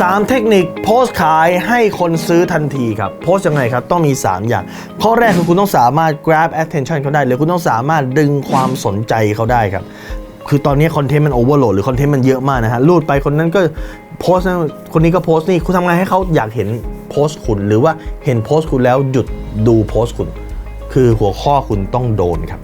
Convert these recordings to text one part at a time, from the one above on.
3 เทคนิคโพสต์ขายให้คนซื้อทันทีครับ โพสต์ยังไงครับ ต้องมี 3 อย่าง ข้อแรกคือคุณต้องสามารถ grab attention เขาได้หรือคุณต้องสามารถดึงความสนใจเขาได้ครับ คือตอนนี้คอนเทนต์มันโอเวอร์โหลดหรือคอนเทนต์มันเยอะมากนะฮะรูดไปคนนั้นก็โพสต์นั่นคนนี้ก็โพสต์นี่คุณทำไงให้เขาอยากเห็นโพสต์คุณ หรือว่าเห็นโพสต์คุณแล้วหยุดดูโพสต์คุณ คือหัวข้อคุณต้องโดนครับ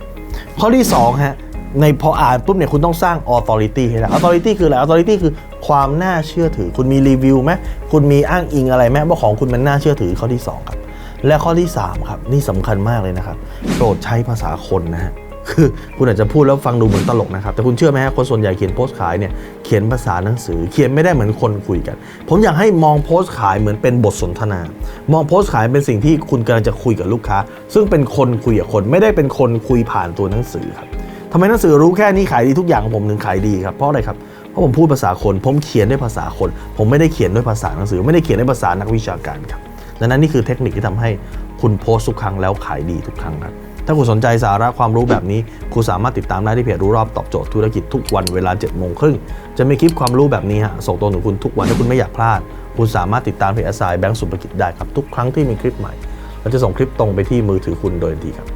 ข้อที่2ฮะ ในพออ่านปุ๊บเนี่ยคุณต้องสร้าง authority ให้ได้ authority คืออะไร authority คือความน่าเชื่อถือ คุณมีรีวิวไหมคุณมีอ้างอิงอะไรไหมว่าของคุณมันน่าเชื่อถือข้อที่ 2 ครับ และข้อที่ 3 ครับ นี่สำคัญมากเลยนะครับ โปรดใช้ภาษาคนนะฮะคือคุณอาจจะพูดแล้วฟังดูเหมือนตลกนะครับ แต่คุณเชื่อไหมฮะคนส่วนใหญ่เขียนโพสต์ขายเนี่ยเขียนภาษาหนังสือ เขียนไม่ได้เหมือนคนคุยกัน ผมอยากให้มองโพสต์ขายเหมือนเป็นบทสนทนา มองโพสต์ขายเป็นสิ่งที่คุณกำลังจะคุยกับลูกค้า ซึ่งเป็นคนคุยกับคนไม่ได้เป็นคนคุยผ่านตัวหนังสือครับ ทำไมหนังสือรู้แค่นี้ขายดีทุกอย่างของผมถึงขายดีครับเพราะอะไรครับเพราะผมพูดภาษาคน ผมเขียนด้วยภาษาคน ผมไม่ได้เขียนด้วยภาษาหนังสือ ไม่ได้เขียนด้วยภาษานักวิชาการครับดังนั้นนี่คือเทคนิคที่ทำให้คุณโพสทุกครั้งแล้วขายดีทุกครั้งครับถ้าคุณสนใจสาระความรู้แบบนี้คุณสามารถติดตามได้ที่เพจรู้รอบตอบโจทย์ธุรกิจทุกวันเวลา7จ็ดโมงครึ่งจะมีคลิปความรู้แบบนี้ฮะส่งตรงถึงคุณทุกวันถ้าคุณไม่อยากพลาด คุณสามารถติดตามเพจอสายแบงก์สุภกิจได้ครับทุกครั้งที่มีคลิปใหม่เราจะส่งคลิปตรงไปที่มือถือคุณโดยทันทีครับ